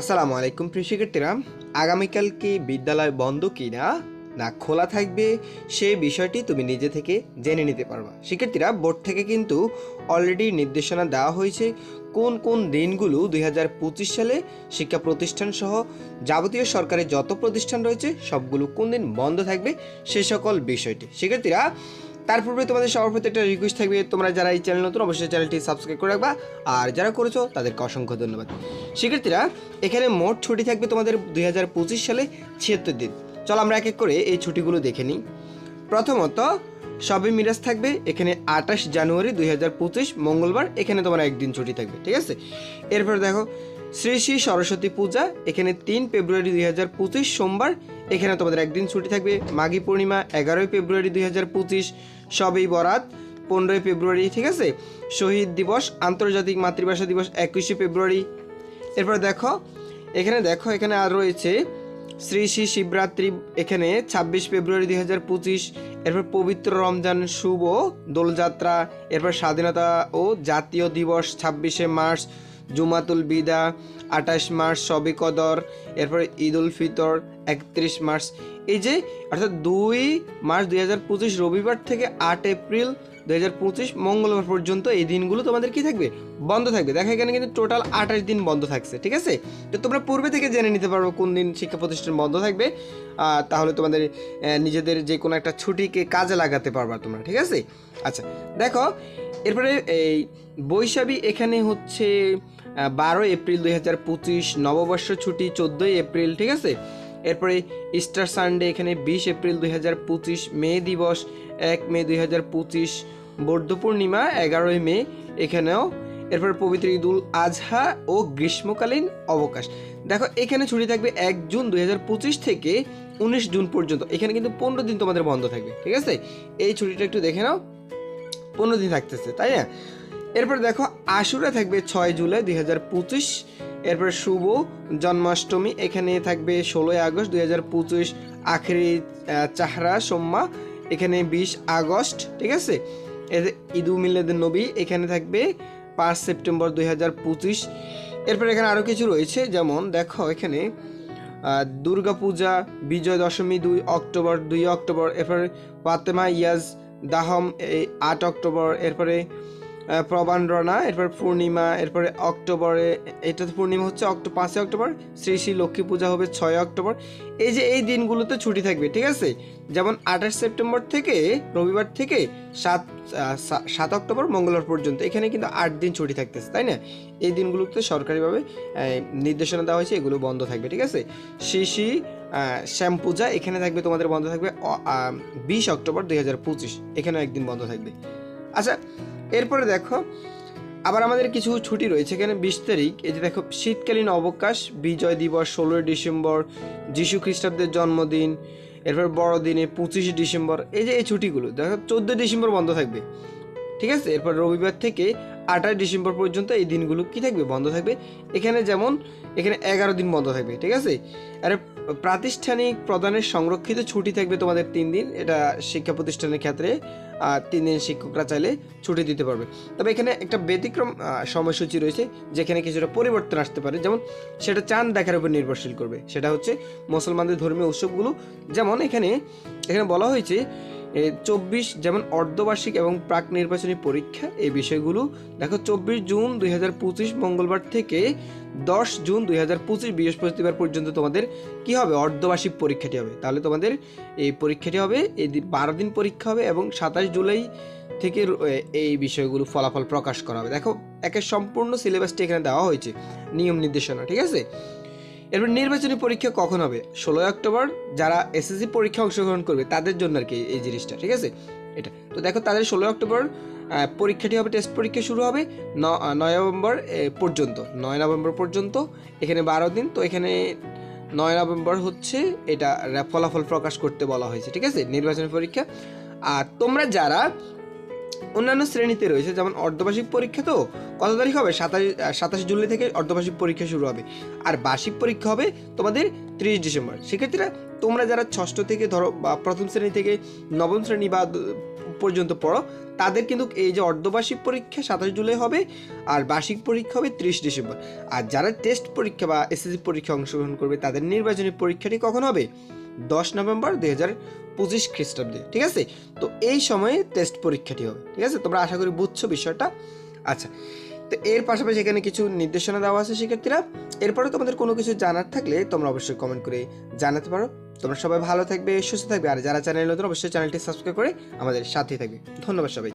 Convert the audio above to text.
আসসালামু আলাইকুম প্রিয় শিক্ষার্থীরা। আগামীকাল কি বিদ্যালয় বন্ধ কি না না খোলা থাকবে সেই বিষয়টি তুমি নিজে থেকে জেনে নিতে পারবা। শিক্ষার্থীরা, বোর্ড থেকে কিন্তু অলরেডি নির্দেশনা দেওয়া হয়েছে কোন কোন দিনগুলো দুই হাজার পঁচিশ সালে শিক্ষা প্রতিষ্ঠান সহ যাবতীয় সরকারের যত প্রতিষ্ঠান রয়েছে, সবগুলো কোন দিন বন্ধ থাকবে সে সকল বিষয়টি। শিক্ষার্থীরা তার পূর্বে তোমাদের সবার প্রতি একটা রিকোয়েস্ট থাকবে, তোমরা যারা এই চ্যানেল নতুন, অবশ্যই চ্যানেলটি সাবস্ক্রাইব করে রাখবা। আর যারা করেছ, তাদেরকে অসংখ্য ধন্যবাদ। শিক্ষার্থীরা, এখানে মোট ছুটি থাকবে তোমাদের দুই হাজার পঁচিশ সালে ছিয়াত্তর দিন। চলো আমরা এক এক করে এই ছুটিগুলো দেখে নিই। প্রথমত সবে মিরাজ থাকবে, এখানে আঠাশ জানুয়ারি দুই মঙ্গলবার, এখানে তোমার একদিন ছুটি থাকবে, ঠিক আছে? এরপর দেখো, শ্রী শ্রী সরস্বতী পূজা, এখানে তিন ফেব্রুয়ারি দুই হাজার পঁচিশ, সোমবার, এখানে তোমাদের একদিন ছুটি থাকবে, মাঘী পূর্ণিমা, এগারোই ফেব্রুয়ারি দুই হাজার পঁচিশ, সবেই বরাত, পনেরোই ফেব্রুয়ারি, ঠিক আছে? শহীদ দিবস, আন্তর্জাতিক মাতৃভাষা দিবস, একুশে ফেব্রুয়ারি। এরপর দেখো, এখানে দেখো, এখানে আর রয়েছে শ্রী শ্রী শিবরাত্রি এখানে ছাব্বিশ ফেব্রুয়ারি দুই হাজার পঁচিশ, এরপর পবিত্র রমজান শুভ, দোলযাত্রা, এরপর স্বাধীনতা ও জাতীয় দিবস ছাব্বিশে মার্চ, জুমাতুল বিদা, আঠাশ মার্চ সবিকদর এরপর ঈদ উল ফিতর, একত্রিশ মার্চ এই যে, অর্থাৎ দুই মার্চ দুই হাজার পঁচিশ রবিবার থেকে আট এপ্রিল দুই পঁচিশ মঙ্গলবার পর্যন্ত এই দিনগুলো তোমাদের কি থাকবে? বন্ধ থাকবে। দেখা, এখানে কিন্তু টোটাল আঠাশ দিন বন্ধ থাকছে, ঠিক আছে? তো তোমরা পূর্বে থেকে জেনে নিতে পারব কোন দিন শিক্ষা প্রতিষ্ঠান বন্ধ থাকবে। তাহলে তোমাদের নিজেদের যে কোনো একটা ছুটিকে কাজে লাগাতে পারবা তোমরা, ঠিক আছে? আচ্ছা দেখো, এরপরে এই বৈশাখী এখানে হচ্ছে বারো এপ্রিল দুই হাজার পঁচিশ, নববর্ষ ছুটি, চোদ্দোই এপ্রিল, ঠিক আছে? এরপরে ইস্টার সানডে এখানে বিশ এপ্রিল দুই হাজার পঁচিশ মে দিবস, এক মে দুই হাজার পঁচিশ বৌদ্ধ পূর্ণিমা, এগারোই মে এখানেও। এরপর পবিত্র ঈদুল আজহা ও গ্রীষ্মকালীন অবকাশ। দেখো, এখানে ছুটি থাকবে এক জুন দুই হাজার পঁচিশ থেকে উনিশ জুন পর্যন্ত। এখানে কিন্তু পনেরো দিন তোমাদের বন্ধ থাকবে, ঠিক আছে? এই ছুটিটা একটু দেখে নাও। পনেরো দিন থাকতেছে, তাই না? এরপর দেখো, আশুরা থাকবে ছয় জুলাই দুই হাজার পঁচিশ। এরপর শুভ জন্মাষ্টমী এখানে থাকবে ষোলোই আগস্ট দুই হাজার পঁচিশ, আখেরি চাহরা সোম্মা এখানে বিশ আগস্ট, ঠিক আছে? ঈদু মিলাদুন নবী, এখানে থাকবে পাঁচ সেপ্টেম্বর দুই হাজার পঁচিশ। এরপর এখানে আরও কিছু রয়েছে, যেমন দেখো এখানে দুর্গাপূজা বিজয় দশমী দুই অক্টোবর দুই অক্টোবর, এরপরে ফাতেমা ইয়াজ দাহম, এই আট অক্টোবর, এরপরে আহ, প্রবান রনা এরপর পূর্ণিমা এরপরে অক্টোবরে এটা তো পূর্ণিমা হচ্ছে অক্টো পাঁচই অক্টোবর শ্রী শ্রী লক্ষ্মী পূজা হবে ছয় অক্টোবর। এই যে এই দিনগুলোতে ছুটি থাকবে ঠিক আছে? যেমন আঠাশ সেপ্টেম্বর থেকে রবিবার থেকে সাত সাত অক্টোবর মঙ্গলবার পর্যন্ত এখানে কিন্তু আট দিন ছুটি থাকতেছে তাই না? এই দিনগুলোতে সরকারিভাবে নির্দেশনা দেওয়া হয়েছে এগুলো বন্ধ থাকবে ঠিক আছে? শ্রী শ্রী শ্যাম পূজা এখানে থাকবে তোমাদের বন্ধ থাকবে বিশ অক্টোবর দুই এখানেও একদিন বন্ধ থাকবে। আচ্ছা এরপরে দেখো, আবার আমাদের কিছু ছুটি রয়েছে। এখানে বিশ তারিখ। এই যে দেখো, শীতকালীন অবকাশ, বিজয় দিবস, ষোলোই ডিসেম্বর, যিশু খ্রিস্টাব্দের জন্মদিন, এরপর বড়দিনে পঁচিশে ডিসেম্বর। এই যে এই ছুটিগুলো, দেখো, চোদ্দোই ডিসেম্বর বন্ধ থাকবে। ঠিক আছে? এরপর রবিবার থেকে আঠাশ ডিসেম্বর পর্যন্ত এই দিনগুলো কি থাকবে? বন্ধ থাকবে। এখানে যেমন, এখানে এগারো দিন বন্ধ থাকবে, ঠিক আছে? আর প্রাতিষ্ঠানিক প্রদানের সংরক্ষিত ছুটি থাকবে তোমাদের তিন দিন। এটা শিক্ষা প্রতিষ্ঠানের ক্ষেত্রে, আর তিন দিন শিক্ষকরা চাইলে ছুটি দিতে পারবে। তবে এখানে একটা ব্যতিক্রম সময়সূচি রয়েছে, যেখানে কিছুটা পরিবর্তন আসতে পারে। যেমন, সেটা চাঁদ দেখার উপর নির্ভরশীল করবে। সেটা হচ্ছে মুসলমানদের ধর্মীয় উৎসবগুলো। যেমন এখানে এখানে বলা হয়েছে চব্বিশ যেমন অর্ধবার্ষিক এবং প্রাক নির্বাচনী পরীক্ষা, এই বিষয়গুলো দেখো চব্বিশ জুন দুই হাজার পঁচিশ মঙ্গলবার থেকে দশ জুন দুই হাজার পঁচিশ বৃহস্পতিবার পর্যন্ত তোমাদের কি হবে? অর্ধবার্ষিক পরীক্ষাটি হবে। তাহলে তোমাদের এই পরীক্ষাটি হবে, এই বারো দিন পরীক্ষা হবে এবং সাতাশ জুলাই থেকে এই বিষয়গুলো ফলাফল প্রকাশ করা হবে। দেখো, একের সম্পূর্ণ সিলেবাসটি এখানে দেওয়া হয়েছে, নিয়ম নির্দেশনা, ঠিক আছে? এরপর নির্বাচনী পরীক্ষা কখন হবে? ষোলোই অক্টোবর যারা এসএসসি পরীক্ষা অংশগ্রহণ করবে, তাদের জন্য আর কি এই জিনিসটা, ঠিক আছে? এটা। তো দেখো, তাদের ষোলোই অক্টোবর পরীক্ষাটি হবে, টেস্ট পরীক্ষা শুরু হবে নয় নভেম্বর পর্যন্ত। নয় নভেম্বর পর্যন্ত, এখানে বারো দিন, তো এখানে নয় নভেম্বর হচ্ছে এটা ফলাফল প্রকাশ করতে বলা হয়েছে, ঠিক আছে? নির্বাচনী পরীক্ষা। আর তোমরা যারা অন্যান্য শ্রেণীতে রয়েছে, যেমন অর্ধবার্ষিক পরীক্ষা তো কত তারিখ হবে? সাতাশ সাতাশ জুলাই থেকে অর্ধবার্ষিক পরীক্ষা শুরু হবে। আর বার্ষিক পরীক্ষা হবে তোমাদের ত্রিশ ডিসেম্বর। সেক্ষেত্রে তোমরা যারা ষষ্ঠ থেকে ধরো বা প্রথম শ্রেণি থেকে নবম শ্রেণি বা পর্যন্ত পড়ো, তাদের কিন্তু এই যে অর্ধবার্ষিক পরীক্ষা সাতাশ জুলাই হবে আর বার্ষিক পরীক্ষা হবে ত্রিশ ডিসেম্বর। আর যারা টেস্ট পরীক্ষা বা এসএসসি পরীক্ষা অংশগ্রহণ করবে, তাদের নির্বাচনী পরীক্ষাটি কখন হবে? দশ নভেম্বর দুই হাজার পঁচিশ খ্রিস্টাব্দে, ঠিক আছে? তো এই সময়ে টেস্ট পরীক্ষাটি হবে, ঠিক আছে? তোমরা আশা করি বুঝছ বিষয়টা। আচ্ছা তো এর পাশাপাশি এখানে কিছু নির্দেশনা দেওয়া আছে শিক্ষার্থীরা। এরপরে তোমাদের কোনো কিছু জানার থাকলে তোমরা অবশ্যই কমেন্ট করে জানাতে পারো। তোমরা সবাই ভালো থাকবে, সুস্থ থাকবে। আর যারা চ্যানেল নতুন, অবশ্যই চ্যানেলটি সাবস্ক্রাইব করে আমাদের সাথেই থাকবে। ধন্যবাদ সবাই